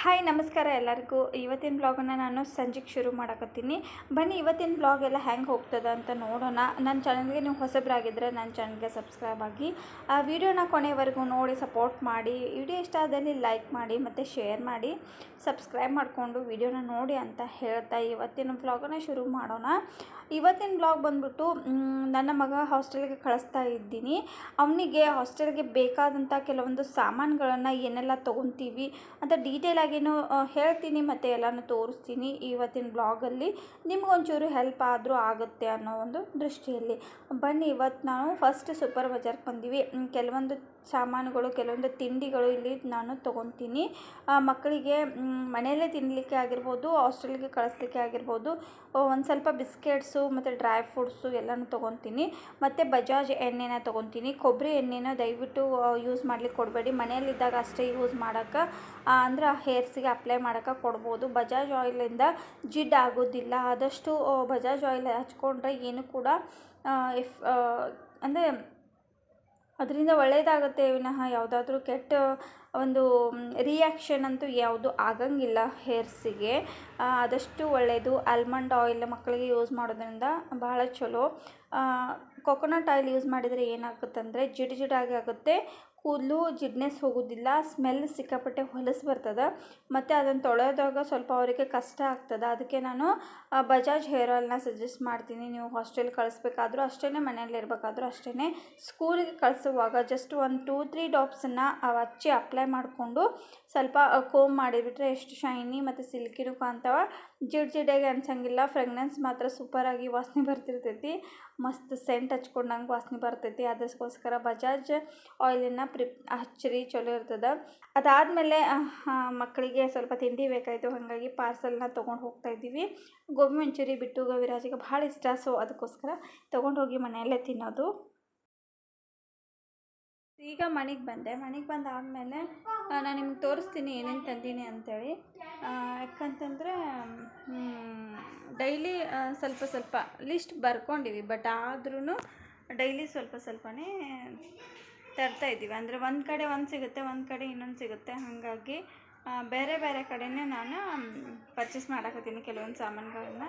Hi ನಮಸ್ಕಾರ ಎಲ್ಲರಿಗೂ. ಇವತ್ತಿನ ಬ್ಲಾಗನ್ನು ನಾನು ಸಂಜೆಗೆ ಶುರು ಮಾಡಕತ್ತೀನಿ. ಬನ್ನಿ, ಇವತ್ತಿನ ಬ್ಲಾಗ್ ಎಲ್ಲ ಹೆಂಗೆ ಹೋಗ್ತದೆ ಅಂತ ನೋಡೋಣ. ನನ್ನ ಚಾನಲ್ಗೆ ನೀವು ಹೊಸಬ್ರಾಗಿದ್ದರೆ ನನ್ನ ಚಾನಲ್ಗೆ ಸಬ್ಸ್ಕ್ರೈಬ್ ಆಗಿ. ಆ ವಿಡಿಯೋನ ಕೊನೆವರೆಗೂ ನೋಡಿ ಸಪೋರ್ಟ್ ಮಾಡಿ. ವಿಡಿಯೋ ಇಷ್ಟ ಆದಲ್ಲಿ ಲೈಕ್ ಮಾಡಿ, ಮತ್ತು ಶೇರ್ ಮಾಡಿ. ಸಬ್ಸ್ಕ್ರೈಬ್ ಮಾಡಿಕೊಂಡು ವಿಡಿಯೋನ ನೋಡಿ ಅಂತ ಹೇಳ್ತಾ ಇವತ್ತಿನ ಬ್ಲಾಗನ್ನು ಶುರು ಮಾಡೋಣ. ಇವತ್ತಿನ ಬ್ಲಾಗ್ ಬಂದ್ಬಿಟ್ಟು ನನ್ನ ಮಗ ಹಾಸ್ಟೆಲ್ಗೆ ಕಳಿಸ್ತಾ ಇದ್ದೀನಿ. ಅವನಿಗೆ ಹಾಸ್ಟೆಲ್ಗೆ ಬೇಕಾದಂಥ ಕೆಲವೊಂದು ಸಾಮಾನುಗಳನ್ನು ಏನೆಲ್ಲ ತೊಗೊತೀವಿ ಅಂತ ಡೀಟೇಲ್ ಆ, ಹೇಳ್ತೀನಿ ಮತ್ತು ಎಲ್ಲನೂ ತೋರಿಸ್ತೀನಿ ಇವತ್ತಿನ ಬ್ಲಾಗಲ್ಲಿ. ನಿಮಗೊಂಚೂರು ಹೆಲ್ಪ್ ಆದರೂ ಆಗುತ್ತೆ ಅನ್ನೋ ಒಂದು ದೃಷ್ಟಿಯಲ್ಲಿ. ಬನ್ನಿ ಇವತ್ತು ನಾವು ಫಸ್ಟ್ ಸೂಪರ್ ಬಜಾರ್ಗೆ ಬಂದೀವಿ. ಕೆಲವೊಂದು ಸಾಮಾನುಗಳು, ಕೆಲವೊಂದು ತಿಂಡಿಗಳು ಇಲ್ಲಿ ನಾನು ತೊಗೊತೀನಿ. ಮಕ್ಕಳಿಗೆ ಮನೆಯಲ್ಲೇ ತಿನ್ನಲಿಕ್ಕೆ ಆಗಿರ್ಬೋದು, ಹಾಸ್ಟೆಲ್ಗೆ ಕಳಿಸ್ಲಿಕ್ಕೆ ಆಗಿರ್ಬೋದು ಒಂದು ಸ್ವಲ್ಪ ಬಿಸ್ಕೆಟ್ಸು ಮತ್ತು ಡ್ರೈ ಫ್ರೂಟ್ಸು ಎಲ್ಲನೂ ತೊಗೊತೀನಿ. ಮತ್ತು ಬಜಾಜ್ ಎಣ್ಣೆನ ತೊಗೊತೀನಿ. ಕೊಬ್ಬರಿ ಎಣ್ಣೆನ ದಯವಿಟ್ಟು ಯೂಸ್ ಮಾಡ್ಲಿಕ್ಕೆ ಕೊಡಬೇಡಿ. ಮನೆಯಲ್ಲಿದ್ದಾಗ ಅಷ್ಟೇ ಯೂಸ್ ಮಾಡೋಕ್ಕೆ ಅಂದ್ರೆ ಹೇರ್ಸಿಗೆ ಅಪ್ಲೈ ಮಾಡೋಕ್ಕೆ ಕೊಡ್ಬೋದು. ಬಜಾಜ್ ಆಯಿಲಿಂದ ಜಿಡ್ ಆಗೋದಿಲ್ಲ. ಆದಷ್ಟು ಬಜಾಜ್ ಆಯಿಲ್ ಹಚ್ಕೊಂಡ್ರೆ ಏನು ಕೂಡ ಎಫ್ ಅಂದರೆ ಅದರಿಂದ ಒಳ್ಳೆಯದಾಗತ್ತೆ ವಿನಃ. ಯಾವುದಾದ್ರೂ ಕೆಟ್ಟ ಒಂದು ರಿಯಾಕ್ಷನ್ ಅಂತೂ ಯಾವುದು ಆಗಂಗಿಲ್ಲ ಹೇರ್ಸಿಗೆ. ಆದಷ್ಟು ಒಳ್ಳೆಯದು ಆಲ್ಮಂಡ್ ಆಯಿಲ್ ಮಕ್ಕಳಿಗೆ ಯೂಸ್ ಮಾಡೋದ್ರಿಂದ ಭಾಳ ಚಲೋ. ಕೊಕೊನಟ್ ಆಯಿಲ್ ಯೂಸ್ ಮಾಡಿದರೆ ಏನಾಗುತ್ತಂದರೆ ಜಿಡ್ ಜಿಡಾಗಿ ಆಗುತ್ತೆ. ಕೂದಲು ಜಿಡ್ನೆಸ್ ಹೋಗೋದಿಲ್ಲ ಸ್ಮೆಲ್ ಸಿಕ್ಕಾಪಟ್ಟೆ ಹೊಲಸು ಬರ್ತದೆ. ಮತ್ತು ಅದನ್ನು ತೊಳೆಯೋದಾಗ ಸ್ವಲ್ಪ ಅವರಿಗೆ ಕಷ್ಟ ಆಗ್ತದೆ. ಅದಕ್ಕೆ ನಾನು ಬಜಾಜ್ ಹೇರ್ ಆಯಿಲ್ನ ಸಜೆಸ್ಟ್ ಮಾಡ್ತೀನಿ. ನೀವು ಹಾಸ್ಟೆಲ್ ಕಳಿಸ್ಬೇಕಾದ್ರೂ ಅಷ್ಟೇ ಮನೆಯಲ್ಲಿ ಇರಬೇಕಾದ್ರೂ ಅಷ್ಟೇ ಸ್ಕೂಲಿಗೆ ಕಳಿಸುವಾಗ ಜಸ್ಟ್ ಒಂದು ಟೂ ತ್ರೀ ಡ್ರಾಪ್ಸನ್ನು ಹಚ್ಚಿ ಅಪ್ಲೈ ಮಾಡಿಕೊಂಡು ಸ್ವಲ್ಪ ಕೋಮ್ ಮಾಡಿಬಿಟ್ರೆ ಎಷ್ಟು ಶೈನಿ ಮತ್ತು ಸಿಲ್ಕಿನೂ ಕಾಣ್ತಾವ ಜಿಡ್ ಜಿಡ್ಡಾಗಿ ಅನ್ಸಂಗಿಲ್ಲ. ಫ್ರೆಗ್ನೆನ್ಸ್ ಮಾತ್ರ ಸೂಪರಾಗಿ ವಾಸನೆ ಬರ್ತಿರ್ತೈತಿ. ಮಸ್ತ್ ಸೆಂಟ್ ಹಚ್ಕೊಂಡಂಗೆ ವಾಸನೆ ಬರ್ತೈತಿ. ಅದಕ್ಕೋಸ್ಕರ ಬಜಾಜ್ ಆಯಿಲನ್ನು ಪ್ರಿಪ್, ಹಚ್ಚಿರಿ, ಚಲೋ ಇರ್ತದೆ. ಅದಾದಮೇಲೆ ಮಕ್ಕಳಿಗೆ ಸ್ವಲ್ಪ ತಿಂಡಿ ಬೇಕಾಯಿತು. ಹಾಗಾಗಿ ಪಾರ್ಸಲ್ನ ತೊಗೊಂಡು ಹೋಗ್ತಾ ಇದ್ದೀವಿ. ಗೋಬಿ ಮಂಚೂರಿ ಬಿಟ್ಟು ಗವಿರಾಜಿಗೆ ಭಾಳ ಇಷ್ಟ ಸೊ ಅದಕ್ಕೋಸ್ಕರ ತೊಗೊಂಡು ಹೋಗಿ ಮನೆಯಲ್ಲೇ ತಿನ್ನೋದು. ಈಗ ಮನೆಗೆ ಬಂದೆ. ಮನೆಗೆ ಬಂದಾದಮೇಲೆ ನಾನು ನಿಮ್ಗೆ ತೋರಿಸ್ತೀನಿ ಏನೇನು ತಂದೀನಿ ಅಂತೇಳಿ. ಆ, ಯಾಕಂತಂದರೆ ಡೈಲಿ ಸ್ವಲ್ಪ ಸ್ವಲ್ಪ ಲಿಸ್ಟ್ ಬರ್ಕೊಂಡಿವಿ ಬಟ್ ಆದ್ರೂ ಡೈಲಿ ಸ್ವಲ್ಪ ಸ್ವಲ್ಪನೇ ತರ್ತಾ ಇದ್ದೀವಿ ಅಂದರೆ ಒಂದು ಕಡೆ ಒಂದು ಸಿಗುತ್ತೆ ಒಂದು ಕಡೆ ಇನ್ನೊಂದು ಸಿಗುತ್ತೆ. ಹಾಗಾಗಿ ಬೇರೆ ಬೇರೆ ಕಡೆನೇ ನಾನು ಪರ್ಚೇಸ್ ಮಾಡಕತ್ತೀನಿ ಕೆಲವೊಂದು ಸಾಮಾನುಗಳನ್ನ.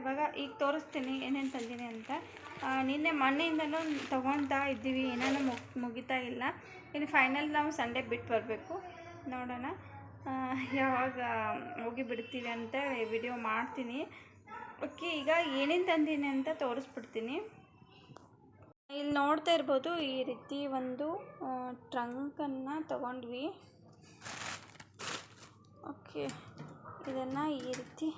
ಇವಾಗ ಈಗ ತೋರಿಸ್ತೀನಿ, ಏನೇನು ತಂದೀನಿ ಅಂತ. ನಿನ್ನೆ ಮೊನ್ನೆಯಿಂದನೂ ತೊಗೊಳ್ತಾ ಇದ್ದೀವಿ, ಏನೇನೋ ಮುಗ್ ಮುಗಿತಾ ಇಲ್ಲ. ಇನ್ನು ಫೈನಲ್ ನಾವು ಸಂಡೇ ಬಿಟ್ಟು ಬರಬೇಕು. ನೋಡೋಣ. ಯಾವಾಗ ಹೋಗಿ ಬಿಡ್ತೀವಿ ಅಂತ ವಿಡಿಯೋ ಮಾಡ್ತೀನಿ. ಓಕೆ ಈಗ ಏನೇನು ತಂದೀನಿ ಅಂತ ತೋರಿಸ್ಬಿಡ್ತೀನಿ. ಇಲ್ಲಿ ನೋಡ್ತಾ ಇರ್ಬೋದು, ಈ ರೀತಿ ಒಂದು ಟ್ರಂಕನ್ನು ತಗೊಂಡ್ವಿ. ಓಕೆ. ಇದನ್ನು ಈ ರೀತಿ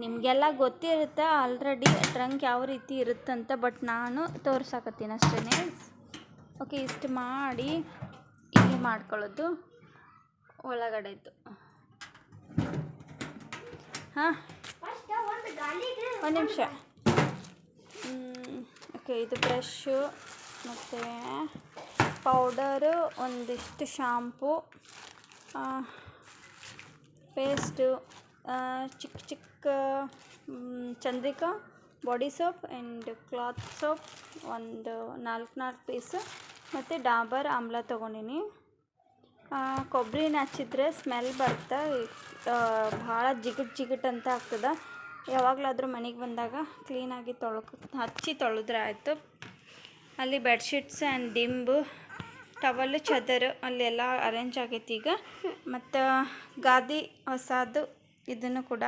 ನಿಮಗೆಲ್ಲ ಗೊತ್ತಿರುತ್ತೆ ಆಲ್ರೆಡಿ ಟ್ರಂಕ್ ಯಾವ ರೀತಿ ಇರುತ್ತಂತ ಬಟ್ ನಾನು ತೋರ್ಸಾಕತ್ತೀನಿ ಅಷ್ಟೇ ಓಕೆ, ಇಷ್ಟು ಮಾಡಿ ಇಲ್ಲಿ ಮಾಡ್ಕೊಳ್ಳೋದು ಒಳಗಡೆದು. ಹಾಂ. ಒಂದು ನಿಮಿಷ. ಓಕೆ, ಇದು ಬ್ರಷು ಮತ್ತು ಪೌಡರು ಒಂದಿಷ್ಟು ಶಾಂಪು ಪೇಸ್ಟು ಚಿಕ್ಕ ಚಿಕ್ಕ Chandrika, body soap and cloth soap, ಒಂದು ನಾಲ್ಕು ನಾಲ್ಕು ಪೀಸು. ಮತ್ತು ಡಾಬರ್ ಆಮ್ಲ ತೊಗೊಂಡಿನಿ. ಕೊಬ್ಬರಿನ ಹಚ್ಚಿದ್ರೆ ಸ್ಮೆಲ್ ಬರ್ತಾ ಭಾಳ ಜಿಗುಟ್ ಜಿಗುಟ್ ಅಂತ ಆಗ್ತದೆ. ಯಾವಾಗಲಾದರೂ ಮನೆಗೆ ಬಂದಾಗ ಕ್ಲೀನಾಗಿ ತೊಳ್ಕ, ಹಚ್ಚಿ ತೊಳೆದ್ರೆ ಆಯಿತು. ಅಲ್ಲಿ ಬೆಡ್ಶೀಟ್ಸ್ ಆ್ಯಂಡ್ ದಿಂಬು ಟವಲ್ಲು ಚದರ್ ಅಲ್ಲೆಲ್ಲ ಅರೇಂಜ್ ಆಗೈತಿ ಈಗ. ಮತ್ತು ಗಾದಿ ಹೊಸದು ಇದನ್ನು ಕೂಡ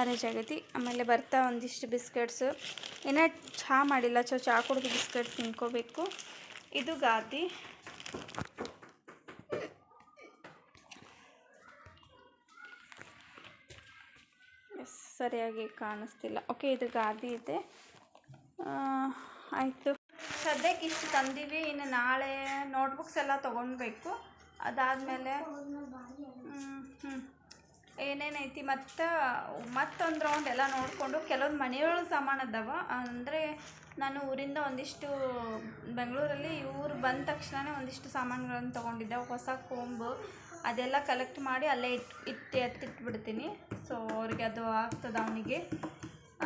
ಅರೇಂಜ್ ಆಗೈತಿ. ಆಮೇಲೆ ಬರ್ತಾ ಒಂದಿಷ್ಟು ಬಿಸ್ಕೆಟ್ಸು. ಏನೇ ಚಹಾ ಮಾಡಿಲ್ಲ ಸೊ ಚಹಾ ಕುಡಿದು ಬಿಸ್ಕೆಟ್ ತಿನ್ಕೋಬೇಕು. ಇದು ಗಾದಿ. ಸರಿಯಾಗಿ ಕಾಣಿಸ್ತಿಲ್ಲ. ಓಕೆ ಇದು ಗಾದಿ ಇದೆ. ಆಯಿತು. ಸದ್ಯಕ್ಕೆ ಇಷ್ಟು ತಂದೀವಿ, ಇನ್ನು ನಾಳೆ ನೋಟ್ಬುಕ್ಸ್ ಎಲ್ಲ ತೊಗೊಳ್ಬೇಕು ಅದಾದಮೇಲೆ ಏನೇನೈತಿ ಮತ್ತು, ಮತ್ತೊಂದು ರೌಂಡ್ ಎಲ್ಲ ನೋಡಿಕೊಂಡು, ಕೆಲವೊಂದು ಮನೆಯೊಳಗೆ ಸಾಮಾನು ಅದಾವ. ಅಂದರೆ ನಾನು ಊರಿಂದ ಒಂದಿಷ್ಟು, ಬೆಂಗಳೂರಲ್ಲಿ ಊರು ಬಂದ ತಕ್ಷಣವೇ ಒಂದಿಷ್ಟು ಸಾಮಾನುಗಳನ್ನು ತೊಗೊಂಡಿದ್ದೆ ಹೊಸ ಕೊಂಬು ಅದೆಲ್ಲ ಕಲೆಕ್ಟ್ ಮಾಡಿ ಅಲ್ಲೇ ಇಟ್ಟು ಇಟ್ಟು ಎತ್ತಿಟ್ಬಿಡ್ತೀನಿ ಸೊ ಅವ್ರಿಗೆ ಅದು ಆಗ್ತದೆ ಅವನಿಗೆ.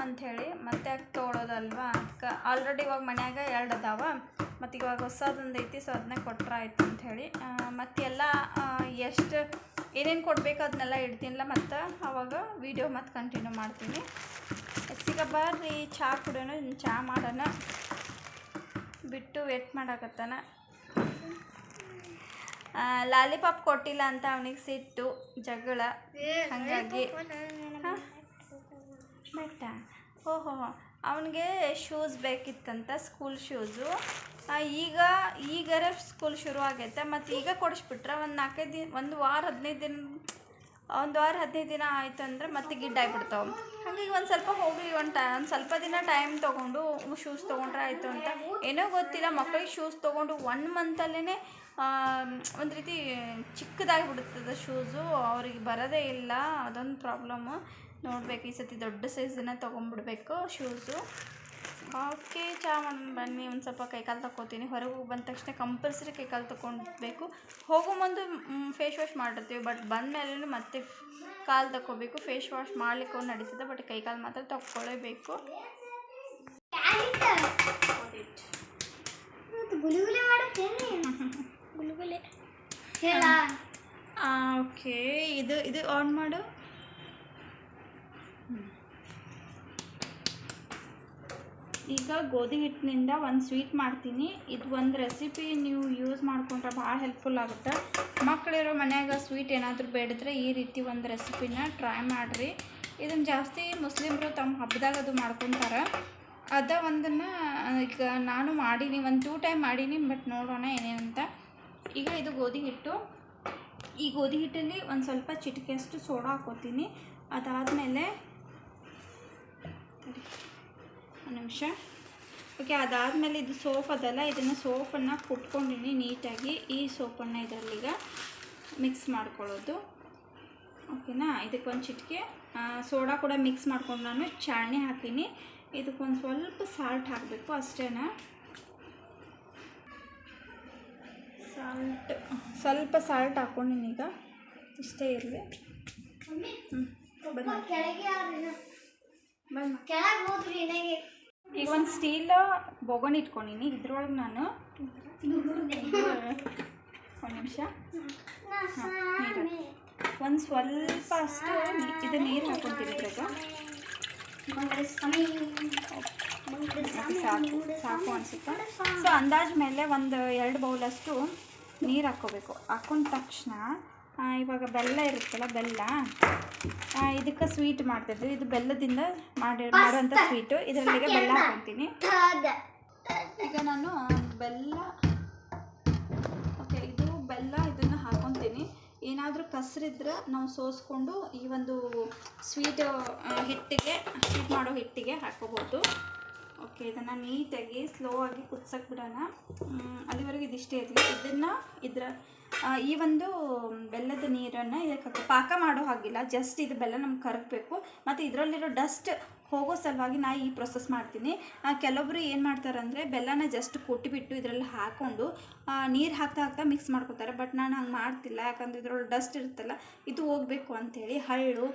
ಅಂಥೇಳಿ ಮತ್ತೆ ಯಾಕೆ ತೊಗೊಳೋದಲ್ವಾ? ಅದಕ್ಕೆ ಆಲ್ರೆಡಿ ಇವಾಗ ಮನ್ಯಾಗ ಎರಡು ಅದಾವ. ಮತ್ತು ಇವಾಗ ಹೊಸದೊಂದು ಐತಿ ಸೊ ಅದನ್ನೇ ಕೊಟ್ರೆ ಆಯ್ತು ಅಂಥೇಳಿ ಮತ್ತು ಎಲ್ಲ ಎಷ್ಟು ಏನೇನು ಕೊಡಬೇಕು ಅದನ್ನೆಲ್ಲ ಇಡ್ತೀನಿಲ್ಲ ಮತ್ತು ಆವಾಗ ವೀಡಿಯೋ ಮತ್ತು ಕಂಟಿನ್ಯೂ ಮಾಡ್ತೀನಿ. ಈಗ ಬರ್ರಿ ಚಹಾ ಕುಡಿಯೋಣ ಚಹಾ ಮಾಡೋಣ. ಬಿಟ್ಟು ವೇಟ್ ಮಾಡಾಕತ್ತಾನ. ಲಾಲಿಪಾಪ್ ಕೊಟ್ಟಿಲ್ಲ ಅಂತ ಅವನಿಗೆ ಸಿಟ್ಟು ಜಗಳ. ಹಾಗಾಗಿ ಬೆಟ್ಟ ಓಹೋ, ಅವನಿಗೆ ಶೂಸ್ ಬೇಕಿತ್ತಂತ ಸ್ಕೂಲ್ ಶೂಸು ಈಗ, ಈಗರ ಸ್ಕೂಲ್ ಶುರು ಆಗೈತೆ, ಮತ್ತು ಈಗ ಕೊಡಿಸ್ಬಿಟ್ರೆ ಒಂದು ನಾಲ್ಕೈದು ದಿನ ಒಂದು ವಾರ ಹದಿನೈದು ದಿನ, ಒಂದು ವಾರ ಹದಿನೈದು ದಿನ ಆಯಿತು ಅಂದರೆ ಮತ್ತೆ ಗಿಡ್ಡ ಬಿಡ್ತಾವೆ ಹಾಗಾಗಿ ಒಂದು ಸ್ವಲ್ಪ ಹೋಗಿ ಒಂದು ಟೈ, ಒಂದು ಸ್ವಲ್ಪ ದಿನ ಟೈಮ್ ತೊಗೊಂಡು ಶೂಸ್ ತೊಗೊಂಡ್ರೆ ಆಯಿತು ಅಂತ. ಏನೋ ಗೊತ್ತಿಲ್ಲ ಮಕ್ಕಳಿಗೆ ಶೂಸ್ ತೊಗೊಂಡು ಒನ್ ಮಂತಲ್ಲೇ ಒಂದು ರೀತಿ ಚಿಕ್ಕದಾಗಿ ಬಿಡುತ್ತದೆ ಶೂಸು ಅವ್ರಿಗೆ ಬರೋದೇ ಇಲ್ಲ, ಅದೊಂದು ಪ್ರಾಬ್ಲಮ್ಮು ನೋಡ್ಬೇಕು ಈ ಸತಿ ದೊಡ್ಡ ಸೈಜನ್ನ ತೊಗೊಂಡ್ಬಿಡ್ಬೇಕು ಶೂಸು ಓಕೆ ಚಾ ಮಾಡಿ ಬನ್ನಿ ಒಂದು ಸ್ವಲ್ಪ ಕೈಕಾಲು ತಕ್ಕೋತೀನಿ. ಹೊರಗೆ ಹೋಗಿ ಬಂದ ತಕ್ಷಣ ಕಂಪಲ್ಸರಿ ಕೈಕಾಲು ತಗೊಳ್ಬೇಕು ಹೋಗೋ ಮುಂದೆ ಫೇಸ್ ವಾಶ್ ಮಾಡಿರ್ತೀವಿ ಬಟ್ ಬಂದ ಮೇಲೆ ಮತ್ತೆ ಕಾಲು ತಗೋಬೇಕು ಫೇಸ್ ವಾಶ್ ಮಾಡ್ಲಿಕ್ಕೆ ನಡೀತದೆ ಬಟ್ ಕೈಕಾಲು ಮಾತ್ರ ತಗೊಳ್ಳೇಬೇಕು ಓಕೆ ಇದು ಇದು ಆನ್ ಮಾಡು. ಈಗ ಗೋಧಿ ಹಿಟ್ಟಿನಿಂದ ಒಂದು ಸ್ವೀಟ್ ಮಾಡ್ತೀನಿ. ಇದು ಒಂದು ರೆಸಿಪಿ ನೀವು ಯೂಸ್ ಮಾಡ್ಕೊಂಡ್ರೆ ಭಾಳ ಹೆಲ್ಪ್ಫುಲ್ ಆಗುತ್ತೆ. ಮಕ್ಕಳಿರೋ ಮನ್ಯಾಗ ಸ್ವೀಟ್ ಏನಾದರೂ ಬೇಡಿದ್ರೆ ಈ ರೀತಿ ಒಂದು ರೆಸಿಪಿನ ಟ್ರೈ ಮಾಡಿರಿ. ಇದನ್ನು ಜಾಸ್ತಿ ಮುಸ್ಲಿಮರು ತಮ್ಮ ಹಬ್ಬದಾಗ ಅದು ಮಾಡ್ಕೊತಾರೆ. ಅದ ಒಂದನ್ನು, ಈಗ ನಾನು ಮಾಡೀನಿ, ಒಂದು ಟೂ ಟೈಮ್ ಮಾಡೀನಿ ಬಟ್ ನೋಡೋಣ ಏನೇನಂತ. ಈಗ ಇದು ಗೋಧಿ ಹಿಟ್ಟು. ಈ ಗೋಧಿ ಹಿಟ್ಟಲ್ಲಿ ಒಂದು ಸ್ವಲ್ಪ ಚಿಟಿಕೆಯಷ್ಟು ಸೋಡಾ ಹಾಕೋತೀನಿ. ಅದಾದಮೇಲೆ ಒಂದು ನಿಮಿಷ. ಓಕೆ, ಅದಾದಮೇಲೆ ಇದು ಸೋಪ್ ಅದಲ್ಲ, ಇದನ್ನು ಸೋಪನ್ನು ಕುಟ್ಕೊಂಡಿನಿ ನೀಟಾಗಿ. ಈ ಸೋಪನ್ನು ಇದರಲ್ಲೀಗ ಮಿಕ್ಸ್ ಮಾಡ್ಕೊಳ್ಳೋದು. ಓಕೆನಾ? ಇದಕ್ಕೊಂದು ಚಿಟಿಕೆ. ಸೋಡಾ ಕೂಡ ಮಿಕ್ಸ್ ಮಾಡ್ಕೊಂಡು ನಾನು ಚಾಣಿ ಹಾಕ್ತೀನಿ ಇದಕ್ಕೊಂದು ಸ್ವಲ್ಪ ಸಾಲ್ಟ್ ಹಾಕಬೇಕು, ಅಷ್ಟೇನಾ? ಸಾಲ್ಟ್ ಸ್ವಲ್ಪ ಸಾಲ್ಟ್ ಈಗ. ಇಷ್ಟೇ ಇರಲಿ. ಹ್ಞೂ ಈಗ ಒಂದು ಸ್ಟೀಲ್ ಬೊಗನ್ ಇಟ್ಕೊಂಡಿನಿ. ಇದ್ರೊಳಗೆ ನಾನು ಒಂದು ನಿಮಿಷ. ಒಂದು ಸ್ವಲ್ಪ ಅಷ್ಟು ಇದು ನೀರು ಹಾಕೊತೀನಿ ಇದ್ರಾಗ. ಸಾಕು ಸಾಕು ಅನಿಸುತ್ತೆ? ಸೊ ಅಂದಾಜು ಮೇಲೆ ಒಂದು ಎರಡು ಬೌಲಷ್ಟು ನೀರು ಹಾಕ್ಕೋಬೇಕು ಹಾಕೊಂಡ ತಕ್ಷಣ ಇವಾಗ ಬೆಲ್ಲ ಇರುತ್ತಲ್ಲ ಬೆಲ್ಲ. ಇದಕ್ಕೆ ಸ್ವೀಟ್ ಮಾಡ್ತಿದ್ವಿ. ಇದು ಬೆಲ್ಲದಿಂದ ಮಾಡಿ ಮಾಡುವಂಥ ಸ್ವೀಟು ಇದರೊಂದಿಗೆ ಬೆಲ್ಲ ಹಾಕ್ತೀನಿ. ಈಗ ನಾನು ಬೆಲ್ಲ ಓಕೆ ಇದು ಬೆಲ್ಲ ಇದನ್ನು ಹಾಕೊತೀನಿ. ಏನಾದರೂ ಕಸರಿದ್ರೆ ನಾವು ಸೋಸ್ಕೊಂಡು ಈ ಒಂದು ಸ್ವೀಟ್ ಹಿಟ್ಟಿಗೆ ಸ್ವೀಟ್ ಮಾಡೋ ಹಿಟ್ಟಿಗೆ ಹಾಕೋಬೋದು. ಓಕೆ, ಇದನ್ನು ನೀಟಾಗಿ ಸ್ಲೋ ಆಗಿ ಕುದ್ಸಕ್ಕೆ ಬಿಡೋಣ. ಅಲ್ಲಿವರೆಗೆ ಇದಿಷ್ಟೇ ಇರಲಿ. ಇದನ್ನು ಇದ್ರ ಈ ಒಂದು ಬೆಲ್ಲದ ನೀರನ್ನು ಇದಕ್ಕೆ ಪಾಕ ಮಾಡೋ ಹಾಗಿಲ್ಲ. ಜಸ್ಟ್ ಇದು ಬೆಲ್ಲ ನಮ್ಗೆ ಕರಗಬೇಕು. ಮತ್ತು ಇದರಲ್ಲಿರೋ ಡಸ್ಟ್ ಹೋಗೋ ಸಲುವಾಗಿ ನಾ ಈ ಪ್ರೊಸೆಸ್ ಮಾಡ್ತೀನಿ. ಕೆಲವೊಬ್ಬರು ಏನು ಮಾಡ್ತಾರೆ ಅಂದರೆ ಬೆಲ್ಲನ ಜಸ್ಟ್ ಕೊಟ್ಟಿಬಿಟ್ಟು ಇದರಲ್ಲಿ ಹಾಕ್ಕೊಂಡು ನೀರು ಹಾಕ್ತಾ ಹಾಕ್ತಾ ಮಿಕ್ಸ್ ಮಾಡ್ಕೊತಾರೆ. ಬಟ್ ನಾನು ಹಂಗೆ ಮಾಡ್ತಿಲ್ಲ. ಯಾಕಂದರೆ ಇದ್ರೊಳಗೆ ಡಸ್ಟ್ ಇರುತ್ತಲ್ಲ, ಇದು ಹೋಗಬೇಕು ಅಂಥೇಳಿ ಹಳ್ಳು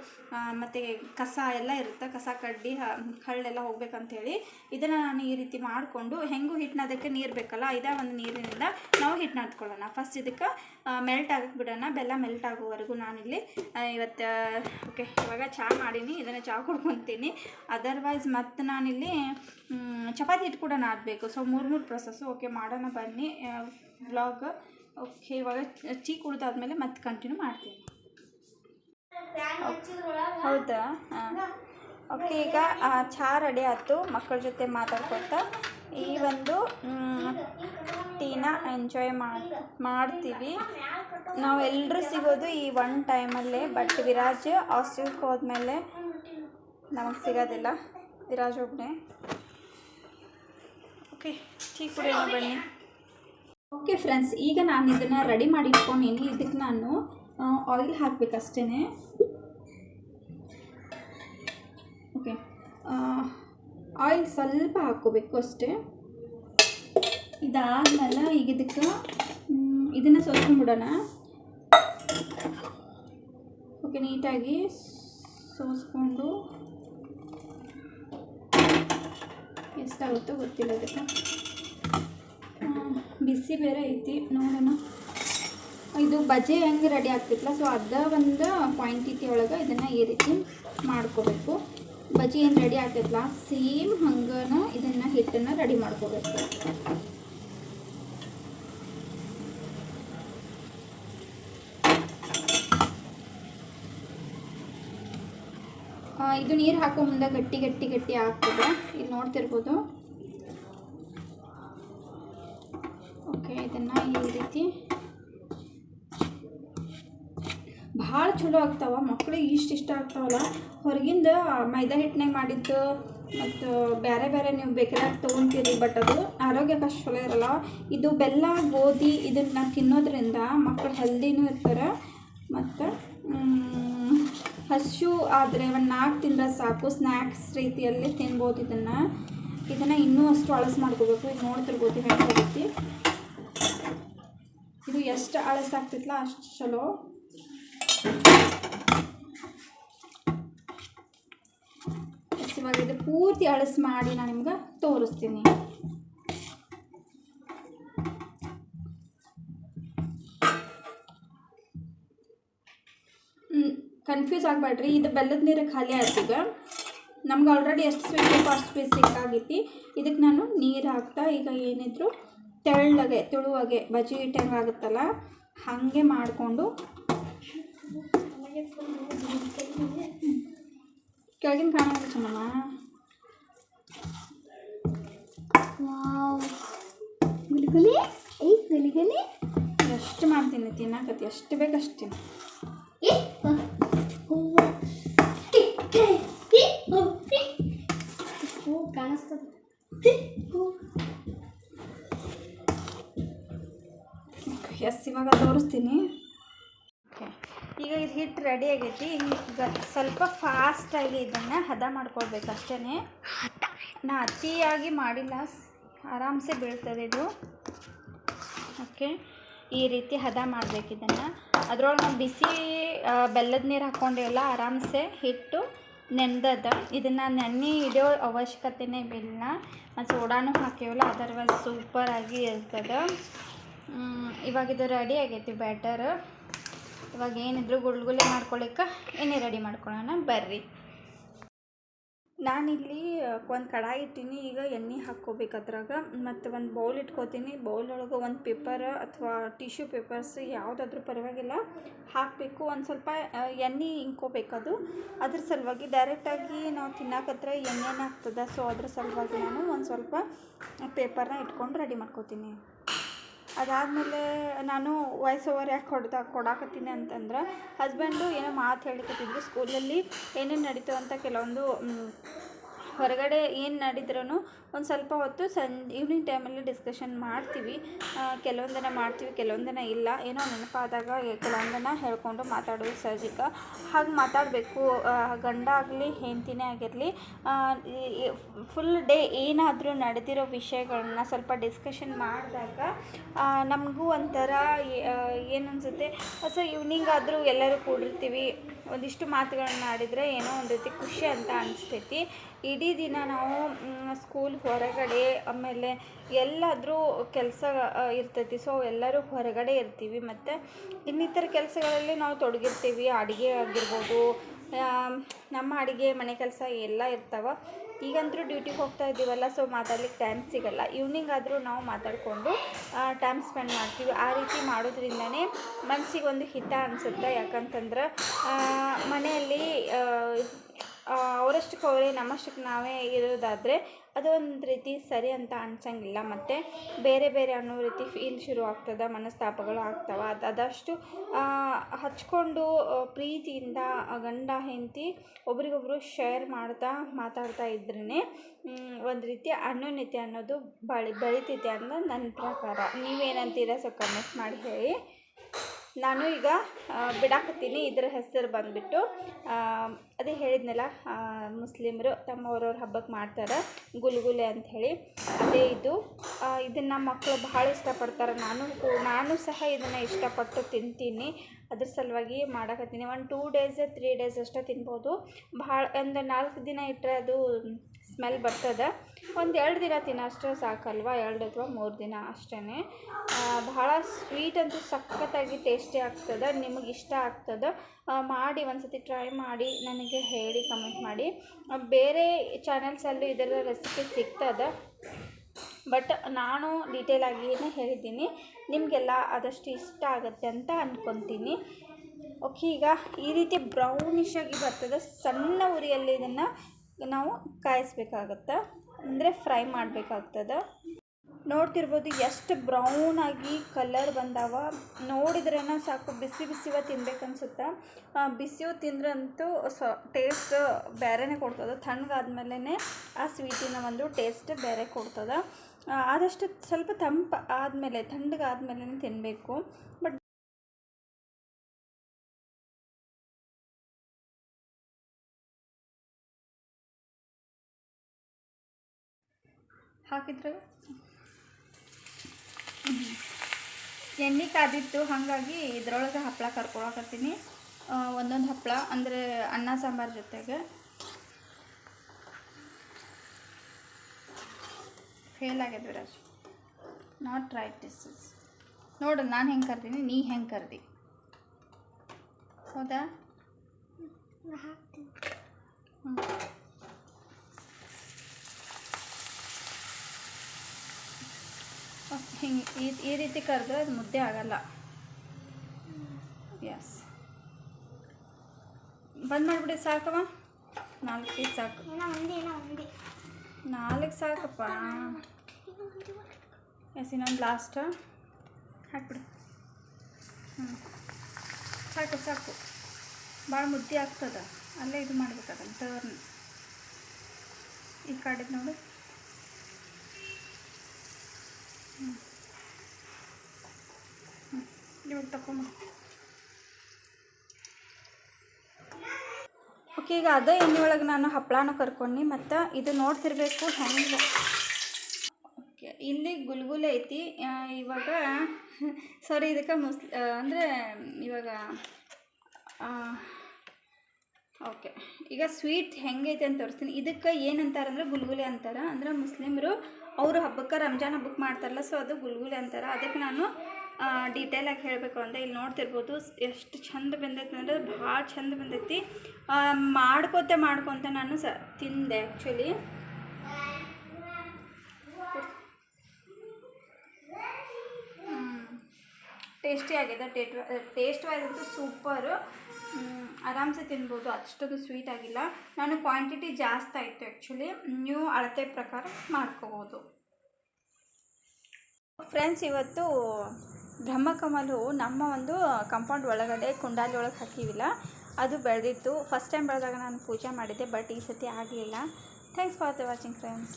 ಮತ್ತು ಕಸ ಎಲ್ಲ ಇರುತ್ತೆ. ಕಸ, ಕಡ್ಡಿ ಹಳ್ಳೆಲ್ಲ ಹೋಗ್ಬೇಕಂಥೇಳಿ ಇದನ್ನು ನಾನು ಈ ರೀತಿ ಮಾಡಿಕೊಂಡು, ಹೆಂಗೂ ಹಿಟ್ಟನ್ನ ಅದಕ್ಕೆ ನೀರು ಬೇಕಲ್ಲ, ಇದೇ ಒಂದು ನೀರಿನಿಂದ ನಾವು ಹಿಟ್ಟು ನಾದ್ಕೊಳ್ಳೋಣ. ಫಸ್ಟ್ ಇದಕ್ಕೆ ಮೆಲ್ಟ್ ಆಗಕ್ಕೆ ಬಿಡೋಣ. ಬೆಲ್ಲ ಮೆಲ್ಟ್ ಆಗೋವರೆಗೂ ನಾನಿಲ್ಲಿ ಇವತ್ತು ಓಕೆ ಇವಾಗ ಚಹಾ ಮಾಡೀನಿ. ಇದನ್ನು ಚಹಾ ಕುಡ್ಕೊತೀನಿ. ಅದರ್ವೈಸ್ ಮತ್ತು ನಾನಿಲ್ಲಿ ಚಪಾತಿ ಹಿಟ್ಟು ಕೂಡ ನಾದಬೇಕು ಸೊ ಮೂರು ಮೂರು ಪ್ರೊಸೆಸ್ಸು ಓಕೆ ಮಾಡೋಣ ಬನ್ನಿ. ವ್ಲಾಗ್ ಓಕೆ ಇವಾಗ ಟೀ ಕುಡಿದಾದ್ಮೇಲೆ ಮತ್ತೆ ಕಂಟಿನ್ಯೂ ಮಾಡ್ತೀನಿ. ಹೌದಾ? ಓಕೆ ಈಗ ಚಹಾ ರೆಡಿ ಆಯಿತು. ಮಕ್ಕಳ ಜೊತೆ ಮಾತಾಡ್ಕೊತಾ ಈ ಒಂದು ಟೀನ ಎಂಜಾಯ್ ಮಾಡಿ, ಮಾಡ್ತೀವಿ. ನಾವು ಎಲ್ಲರೂ ಸಿಗೋದು ಈ ಒನ್ ಟೈಮಲ್ಲೇ ಬಟ್ ವಿರಾಜ್ ಹಾಸ್ಟೆಲ್ಗೆ ಹೋದ್ಮೇಲೆ ನಮಗೆ ಸಿಗೋದಿಲ್ಲ. ವಿರಾಜ್ ಒಬ್ಬನೇ ಓಕೆ ಟೀ ಕುಡಿಯೋಣ ಬನ್ನಿ. ಓಕೆ ಫ್ರೆಂಡ್ಸ್ ಈಗ ನಾನು ಇದನ್ನು ರೆಡಿ ಮಾಡಿ ಇಟ್ಕೊಂಡಿನಿ. ಇದಕ್ಕೆ ನಾನು ಆಯಿಲ್ ಹಾಕಬೇಕಷ್ಟೇ ಓಕೆ ಆಯಿಲ್ ಸ್ವಲ್ಪ ಹಾಕ್ಕೋಬೇಕು ಅಷ್ಟೇ. ಇದಾದಮೇಲೆ ಈಗ ಇದಕ್ಕೆ ಇದನ್ನು ಸೋಸ್ಕೊಂಡ್ಬಿಡೋಣ. ಓಕೆ ನೀಟಾಗಿ ಸೋಸ್ಕೊಂಡು ಎಷ್ಟಾಗುತ್ತೋ ಗೊತ್ತಿಲ್ಲ ಅದಕ್ಕೆ ಬಿಸಿ ಬೇರೆ ಐತಿ, ನೋಡೋಣ. ಇದು ಬಜೆ ಹೆಂಗೆ ರೆಡಿ ಆಗ್ತಿತ್ತಲ್ಲ ಸೊ ಅದ ಒಂದು ಕ್ವಾಂಟಿಟಿ ಒಳಗೆ ಇದನ್ನು ಈ ರೀತಿ ಮಾಡ್ಕೋಬೇಕು. ಬಜೆ ಏನು ರೆಡಿ ಆಗ್ತೈತಲ್ಲ ಸೇಮ್ ಹಂಗನ ಇದನ್ನು ಹಿಟ್ಟನ್ನು ರೆಡಿ ಮಾಡ್ಕೋಬೇಕು. ಇದು ನೀರು ಹಾಕೋ ಮುಂದೆ ಗಟ್ಟಿ ಗಟ್ಟಿ ಗಟ್ಟಿ ಆಗ್ತದೆ. ಇಲ್ಲಿ ನೋಡ್ತಿರ್ಬೋದು. ಓಕೆ ಇದನ್ನು ಈ ರೀತಿ. ಭಾಳ ಚಲೋ ಆಗ್ತಾವ. ಮಕ್ಳಿಗೆ ಇಷ್ಟು ಇಷ್ಟ ಆಗ್ತಾವಲ್ಲ. ಹೊರಗಿಂದ ಮೈದಾ ಹಿಟ್ಟನೇ ಮಾಡಿದ್ದು ಮತ್ತು ಬೇರೆ ಬೇರೆ ನೀವು ಬೇಕಾದಾಗ ತೊಗೊಂತೀರಿ ಬಟ್ ಅದು ಆರೋಗ್ಯಕ್ಕೆ ಚಲೋ ಇರಲ್ಲ. ಇದು ಬೆಲ್ಲ, ಗೋಧಿ ಇದನ್ನು ತಿನ್ನೋದ್ರಿಂದ ಮಕ್ಕಳು ಹೆಲ್ದಿನೂ ಇರ್ತಾರೆ. ಮತ್ತು ಹಸು ಆದರೆ ಒಂದು ನಾಲ್ಕು ತಿಂದರೆ ಸಾಕು ಸ್ನ್ಯಾಕ್ಸ್ ರೀತಿಯಲ್ಲಿ ತಿನ್ಬೋದು ಇದನ್ನು. ಇದನ್ನು ಇನ್ನೂ ಅಷ್ಟು ಅಳಸು ಮಾಡ್ಕೋಬೇಕು. ಇದು ನೋಡ್ತಿರ್ಬೋದು ಹೆಂಗೆ ರೀತಿ ಇದು ಎಷ್ಟು ಅಳಸಾಗ್ತಿತ್ತಲ್ಲ ಅಷ್ಟು ಚಲೋ. ಇವಾಗ ಇದು ಪೂರ್ತಿ ಅಳಸು ಮಾಡಿ ನಾನು ನಿಮ್ಗೆ ತೋರಿಸ್ತೀನಿ. ಕನ್ಫ್ಯೂಸ್ ಆಗಬೇಡ್ರಿ. ಇದು ಬೆಲ್ಲದ ನೀರು ಖಾಲಿ ಆಯ್ತೀಗ ನಮ್ಗೆ ಆಲ್ರೆಡಿ ಎಷ್ಟು ಸ್ವೀಟ್ ಬೇಕು ಅಷ್ಟು ಸ್ವೀಟ್ ಸಿಕ್ಕಾಗೈತಿ ಇದಕ್ಕೆ ನಾನು ನೀರು ಹಾಕ್ತಾ ಈಗ ಏನಿದ್ರು ತೆಳ್ಳಗೆ ತುಳುವಾಗೆ ಬಜಿ ಇಟ್ಟಂಗೆ ಆಗುತ್ತಲ್ಲ ಹಾಗೆ ಮಾಡಿಕೊಂಡು. ಕೆಳಗಿನ ಕಾಣ ಚೆನ್ನಮ್ಮ. ಗುಲಿಗುಲಿ ಐ ಗುಲ್ಗುಲಿ ಎಷ್ಟು ಮಾಡ್ತೀನಿ ತಿನ್ನಕತ್ತಿ ಎಷ್ಟು ಬೇಕಷ್ಟು ತಿನ್ನು. ಎಸ್ ಇವಾಗ ತೋರಿಸ್ತೀನಿ. ಈಗ ಇದು ಹಿಟ್ಟು ರೆಡಿ ಆಗೈತಿ. ಈಗ ಸ್ವಲ್ಪ ಫಾಸ್ಟಾಗಿ ಇದನ್ನು ಹದ ಮಾಡ್ಕೊಳ್ಬೇಕು ಅಷ್ಟೇ ನಾ ಅತಿಯಾಗಿ ಮಾಡಿಲ್ಲ. ಆರಾಮ್ಸೆ ಬೀಳ್ತದೆ ಇದು. ಓಕೆ ಈ ರೀತಿ ಹದ ಮಾಡ್ಬೇಕು ಇದನ್ನು. ಅದರೊಳಗೆ ಬಿಸಿ ಬೆಲ್ಲದ ನೀರು ಹಾಕ್ಕೊಂಡಿವಲ್ಲ ಆರಾಮ್ಸೆ ಹಿಟ್ಟು ನೆಂದದ. ಇದನ್ನು ನೆನೆ ಇಡೋ ಅವಶ್ಯಕತೆನೇ ಇಲ್ಲ ಮತ್ತು ಸೋಡಾನು ಹಾಕಿವಲ್ಲ ಅದರ್ವೈಸ್ ಸೂಪರಾಗಿ ಇರ್ತದೆ. ಇವಾಗ ಇದು ರೆಡಿ ಆಗೈತಿ ಬ್ಯಾಟರ್ ಇವಾಗ ಏನಿದ್ರು ಗುಳ್ಗುಲೆ ಮಾಡ್ಕೊಳಿಕ್ಕೆ ಎಣ್ಣೆ ರೆಡಿ ಮಾಡ್ಕೊಳ್ಳೋಣ ಬರ್ರಿ. ನಾನಿಲ್ಲಿ ಒಂದು ಕಡಾಯಿ ಇಟ್ಟೀನಿ, ಈಗ ಎಣ್ಣೆ ಹಾಕ್ಕೋಬೇಕು ಅದ್ರಾಗ. ಮತ್ತು ಒಂದು ಬೌಲ್ ಇಟ್ಕೋತೀನಿ. ಬೌಲ್ ಒಳಗೆ ಒಂದು ಪೇಪರ್ ಅಥವಾ ಟಿಶ್ಯೂ ಪೇಪರ್ಸ್ ಯಾವುದಾದ್ರೂ ಪರವಾಗಿಲ್ಲ. ಹಾಕಬೇಕು. ಒಂದು ಸ್ವಲ್ಪ ಎಣ್ಣೆ ಅದು. ಅದ್ರ ಸಲುವಾಗಿ ಡೈರೆಕ್ಟಾಗಿ ನಾವು ತಿನ್ನಕತ್ರ ಎಣ್ಣೆನೇ ಆಗ್ತದೆ. ಸೊ ಅದ್ರ ಸಲುವಾಗಿ ನಾನು ಒಂದು ಸ್ವಲ್ಪ ಪೇಪರ್ನ ಇಟ್ಕೊಂಡು ರೆಡಿ ಮಾಡ್ಕೋತೀನಿ. ಅದಾದಮೇಲೆ ನಾನು ವಾಯ್ಸ್ ಓವರ್ ಯಾಕೆ ಹೊಡೆದ, ಕೊಡಾಕತ್ತೀನಿ ಅಂತಂದ್ರೆ ಹಸ್ಬೆಂಡು ಏನೋ ಮಾತು ಹೇಳಿಕತ್ತಿದ್ರು ಸ್ಕೂಲಲ್ಲಿ ಏನೇನು ನಡೀತು ಅಂತ ಕೆಲವೊಂದು ಹೊರಗಡೆ ಏನು ನಡೆದ್ರೂ ಒಂದು ಸ್ವಲ್ಪ ಹೊತ್ತು ಸಂ ಈವ್ನಿಂಗ್ ಟೈಮಲ್ಲಿ ಡಿಸ್ಕಷನ್ ಮಾಡ್ತೀವಿ. ಕೆಲವೊಂದನ್ನ ಮಾಡ್ತೀವಿ, ಕೆಲವೊಂದನ್ನು ಇಲ್ಲ. ಏನೋ ನೆನಪಾದಾಗ ಕೆಲವೊಂದನ್ನು ಹೇಳ್ಕೊಂಡು ಮಾತಾಡೋದು ಸಹಜಿಕ ಹಾಗೆ ಮಾತಾಡಬೇಕು. ಗಂಡ ಆಗಲಿ, ಹೆಂಡತಿನೇ ಆಗಿರಲಿ ಫುಲ್ ಡೇ ಏನಾದರೂ ನಡೆದಿರೋ ವಿಷಯಗಳನ್ನ ಸ್ವಲ್ಪ ಡಿಸ್ಕಷನ್ ಮಾಡಿದಾಗ ನಮಗೂ ಒಂಥರ ಏನು ಅನಿಸುತ್ತೆ ಸೊ ಈವ್ನಿಂಗ್ ಆದರೂ ಎಲ್ಲರೂ ಕೂಡಿರ್ತೀವಿ. ಒಂದಿಷ್ಟು ಮಾತುಗಳನ್ನ ಆಡಿದರೆ ಏನೋ ಒಂದು ರೀತಿ ಖುಷಿ ಅಂತ ಅನಿಸ್ತೈತಿ. ಇಡೀ ದಿನ ನಾವು ಸ್ಕೂಲ್ ಹೊರಗಡೆ ಆಮೇಲೆ ಎಲ್ಲಾದರೂ ಕೆಲಸ ಇರ್ತೈತಿ. ಸೊ ಎಲ್ಲರೂ ಹೊರಗಡೆ ಇರ್ತೀವಿ. ಮತ್ತು ಇನ್ನಿತರ ಕೆಲಸಗಳಲ್ಲಿ ನಾವು ತೊಡಗಿರ್ತೀವಿ. ಅಡುಗೆ ಆಗಿರ್ಬೋದು ನಮ್ಮ ಅಡುಗೆ, ಮನೆ ಕೆಲಸ ಎಲ್ಲ ಇರ್ತಾವೆ. ಈಗಂತೂ ಡ್ಯೂಟಿಗೆ ಹೋಗ್ತಾ ಇದ್ದೀವಲ್ಲ ಸೊ ಮಾತಾಡ್ಲಿಕ್ಕೆ ಟೈಮ್ ಸಿಗಲ್ಲ. ಈವ್ನಿಂಗ್ ಆದರೂ ನಾವು ಮಾತಾಡಿಕೊಂಡು ಟೈಮ್ ಸ್ಪೆಂಡ್ ಮಾಡ್ತೀವಿ. ಆ ರೀತಿ ಮಾಡೋದ್ರಿಂದನೇ ಮನಸ್ಸಿಗೆ ಒಂದು ಹಿತ ಅನಿಸುತ್ತೆ. ಯಾಕಂತಂದ್ರೆ ಮನೆಯಲ್ಲಿ ಅವರಷ್ಟಕ್ಕೆ ಅವರೇ ನಮ್ಮಷ್ಟಕ್ಕೆ ನಾವೇ ಇರೋದಾದರೆ ಅದೊಂದು ರೀತಿ ಸರಿ ಅಂತ ಅನ್ಸಂಗಿಲ್ಲ. ಮತ್ತು ಬೇರೆ ಬೇರೆ ಅನ್ನೋ ರೀತಿ ಫೀಲ್ ಶುರು ಆಗ್ತದೆ, ಮನಸ್ತಾಪಗಳು ಆಗ್ತವೆ. ಅದು, ಅದಷ್ಟು ಹಚ್ಕೊಂಡು ಪ್ರೀತಿಯಿಂದ ಗಂಡ, ಹೆಂಡತಿ ಒಬ್ರಿಗೊಬ್ರು ಶೇರ್ ಮಾಡ್ತಾ, ಮಾತಾಡ್ತಾ ಇದ್ರೇ ಒಂದು ರೀತಿ ಅನ್ಯೋನ್ಯತೆ ಅನ್ನೋದು ಬಳಿ, ಬೆಳಿತೈತೆ ಅನ್ನೋದು ನನ್ನ ಪ್ರಕಾರ. ನೀವೇನಂತೀರ ಸೊ ಕಮೆಂಟ್ ಮಾಡಿ ಹೇಳಿ. ನಾನು ಈಗ ಬಿಡಾಕತ್ತೀನಿ. ಇದರ ಹೆಸರು ಬಂದುಬಿಟ್ಟು ಅದೇ ಹೇಳಿದ್ನಲ್ಲ ಮುಸ್ಲಿಮರು ತಮ್ಮ ಅವ್ರವ್ರ ಹಬ್ಬಕ್ಕೆ ಮಾಡ್ತಾರೆ, ಗುಲ್ಗುಲೆ ಅಂತ ಹೇಳಿ ಅದೇ ಇದು. ಇದನ್ನು ಮಕ್ಕಳು ಭಾಳ ಇಷ್ಟಪಡ್ತಾರೆ. ನಾನು ನಾನು ಸಹ ಇದನ್ನು ಇಷ್ಟಪಟ್ಟು ತಿಂತೀನಿ. ಅದ್ರ ಸಲುವಾಗಿ ಮಾಡಕತ್ತೀನಿ. ಒಂದು ಟೂ ಡೇಸ್ ತ್ರೀ ಡೇಸ್ ಅಷ್ಟೇ ತಿನ್ಬೋದು. ಭಾಳ, ಒಂದು ನಾಲ್ಕು ದಿನ ಇಟ್ಟರೆ ಅದು ಸ್ಮೆಲ್ ಬರ್ತದೆ. ಒಂದು ಎರಡು ದಿನ ತಿನ್ನೋಷ್ಟು ಸಾಕಲ್ವ? ಎರಡು ಅಥವಾ ಮೂರು ದಿನ ಅಷ್ಟೇ ಭಾಳ ಸ್ವೀಟ್ ಅಂತೂ ಸಖತ್ತಾಗಿ ಟೇಸ್ಟಿ ಆಗ್ತದೆ. ನಿಮಗೆ ಇಷ್ಟ ಆಗ್ತದೆ. ಮಾಡಿ ಒಂದು ಸತಿ ಟ್ರೈ ಮಾಡಿ ನನಗೆ ಹೇಳಿ ಕಮೆಂಟ್ ಮಾಡಿ. ಬೇರೆ ಚಾನೆಲ್ಸಲ್ಲೂ ಇದರ ರೆಸಿಪಿ ಸಿಗ್ತದೆ. ಬಟ್ ನಾನು ಡೀಟೇಲ್ ಆಗಿಯೇ ಹೇಳಿದ್ದೀನಿ. ನಿಮಗೆಲ್ಲ ಆದಷ್ಟು ಇಷ್ಟ ಆಗುತ್ತೆ ಅಂತ ಅಂದ್ಕೊತೀನಿ ಓಕೆ ಈಗ ಈ ರೀತಿ ಬ್ರೌನಿಶ್ ಆಗಿ ಬರ್ತದೆ. ಸಣ್ಣ ಉರಿಯಲ್ಲಿ ಇದನ್ನು ನಾವು ಕಾಯಿಸ್ಬೇಕಾಗತ್ತೆ. ಅಂದರೆ ಫ್ರೈ ಮಾಡಬೇಕಾಗ್ತದೆ. ನೋಡ್ತಿರ್ಬೋದು ಎಷ್ಟು ಬ್ರೌನ್ ಆಗಿ ಕಲರ್ ಬಂದಾವ. ನೋಡಿದ್ರೇ ಸಾಕು ಬಿಸಿ ಬಿಸಿವ ತಿನ್ಬೇಕನ್ಸುತ್ತೆ? ಆ, ಬಿಸಿಯು ತಿಂದ್ರಂತೂ ಸ ಟೇಸ್ಟ್ ಬೇರೆನೇ ಕೊಡ್ತದೆ. ತಣ್ಣಗಾದ್ಮೇಲೆ ಆ ಸ್ವೀಟಿನ ಒಂದು ಟೇಸ್ಟ್ ಬೇರೆ ಕೊಡ್ತದೆ. ಆದಷ್ಟು ಸ್ವಲ್ಪ ತಂಪು ಆದಮೇಲೆ ತಣ್ಣಗಾದ್ಮೇಲೆ ತಿನ್ನಬೇಕು ಬಟ್ ಹಾಕಿದ್ರೆ? ಎಣ್ಣೆ ಕಾದಿತ್ತು ಹಾಗಾಗಿ ಇದ್ರೊಳಗೆ ಹಪ್ಪಳ ಕರ್ಕೊಳಕತ್ತೀನಿ. ಒಂದೊಂದು ಹಪ್ಪಳ ಅಂದರೆ ಅನ್ನ ಸಾಂಬಾರು ಜೊತೆಗೆ. ಫೇಲ್ ಆಗ್ಯದ Viraj not right this is ನೋಡು, ನಾನು ಹೆಂಗೆ ಕರ್ದೀನಿ, ನೀ ಹೆಂಗೆ ಕರ್ದಿ? ಹೌದಾ? ಹ್ಞೂ ಹಿಂಗೆ ಈ ಈ ರೀತಿ ಕರೆದ್ರೆ ಅದು ಮುದ್ದೆ ಆಗಲ್ಲ. ಎಸ್ ಬಂದ್ ಮಾಡಿಬಿಡಿ ಸಾಕವ ನಾಲ್ಕು ಪೀಸ್ ಸಾಕು. ನಾಲ್ಕು ಸಾಕಪ್ಪ. ಎಸ್ ಇನ್ನೊಂದು ಲಾಸ್ಟ ಹಾಕ್ಬಿಡು. ಹ್ಞೂ ಸಾಕು ಸಾಕು. ಭಾಳ ಮುದ್ದೆ ಆಗ್ತದ. ಅಲ್ಲೇ ಇದು ಮಾಡ್ಬೇಕಾಗಲ್ಲ ಟರ್ನ್ ಈ ಕಡೆ ನೋಡು ಹ್ಞೂ ಹ್ಞೂ ಇವಾಗ ಓಕೆ ಈಗ ಅದೇ ಎಣ್ಣೆ ಒಳಗೆ ನಾನು ಹಪ್ಪಳನೂ ಕರ್ಕೊಂಡು, ಮತ್ತು ಇದು ನೋಡ್ತಿರ್ಬೇಕು ಹೆಂಗೆ ಓಕೆ ಇಲ್ಲಿ ಗುಲ್ಗುಲ್ ಐತಿ. ಇವಾಗ ಸಾರಿ ಇದಕ್ಕೆ ಮುಸ್ ಅಂದರೆ, ಇವಾಗ ಓಕೆ ಈಗ ಸ್ವೀಟ್ ಹೆಂಗೈತೆ ಅಂತ ತೋರಿಸ್ತೀನಿ. ಇದಕ್ಕೆ ಏನಂತಾರೆ ಅಂದ್ರೆ ಗುಲ್ಗುಲೆ ಅಂತಾರೆ. ಅಂದ್ರೆ ಮುಸ್ಲಿಮರು ಅವರು ಹಬ್ಬಕ್ಕೆ ರಂಜಾನ್ ಹಬ್ಬಕ್ಕೆ ಮಾಡ್ತಾರಲ್ಲ ಸೊ ಅದು ಗುಲ್ಗುಲೆ ಅಂತಾರೆ. ಅದಕ್ಕೆ ನಾನು ಡೀಟೇಲಾಗಿ ಹೇಳಬೇಕು ಅಂದರೆ ಇಲ್ಲಿ ನೋಡ್ತಿರ್ಬೋದು. ಎಷ್ಟು ಚಂದ ಬಂದೈತೆ ಅಂದರೆ ಭಾಳ ಚಂದ ಬಂದೈತಿ. ಮಾಡ್ಕೋತ ಮಾಡ್ಕೊತ ನಾನು ಸ, ತಿಂದೆ ಆ್ಯಕ್ಚುಲಿ ಟೇಸ್ಟಿ ಆಗಿದೆ ಟೇಟ್ ಟೇಸ್ಟ್ ವೈಸ್ ಅಂತೂ ಸೂಪರು ಆರಾಮ್ಸೆ ತಿನ್ಬೋದು, ಅಷ್ಟೊಂದು ಸ್ವೀಟ್ ಆಗಿಲ್ಲ. ನಾನು ಕ್ವಾಂಟಿಟಿ ಜಾಸ್ತಿ ಆಯಿತು ಆ್ಯಕ್ಚುಲಿ ನೀವು ಅಳತೆ ಪ್ರಕಾರ ಮಾಡ್ಕೋಬೋದು. ಫ್ರೆಂಡ್ಸ್ ಇವತ್ತು ಬ್ರಹ್ಮಕಮಲು ನಮ್ಮ ಒಂದು ಕಂಪೌಂಡ್ ಒಳಗಡೆ ಕುಂಡಾಲಿ ಒಳಗೆ ಹಾಕಿವಿಲ್ಲ. ಅದು ಬೆಳೆದಿತ್ತು. ಫಸ್ಟ್ ಟೈಮ್ ಬೆಳೆದಾಗ ನಾನು ಪೂಜೆ ಮಾಡಿದ್ದೆ ಬಟ್ ಈ ಸತಿ ಆಗಲಿಲ್ಲ. Thanks for the watching friends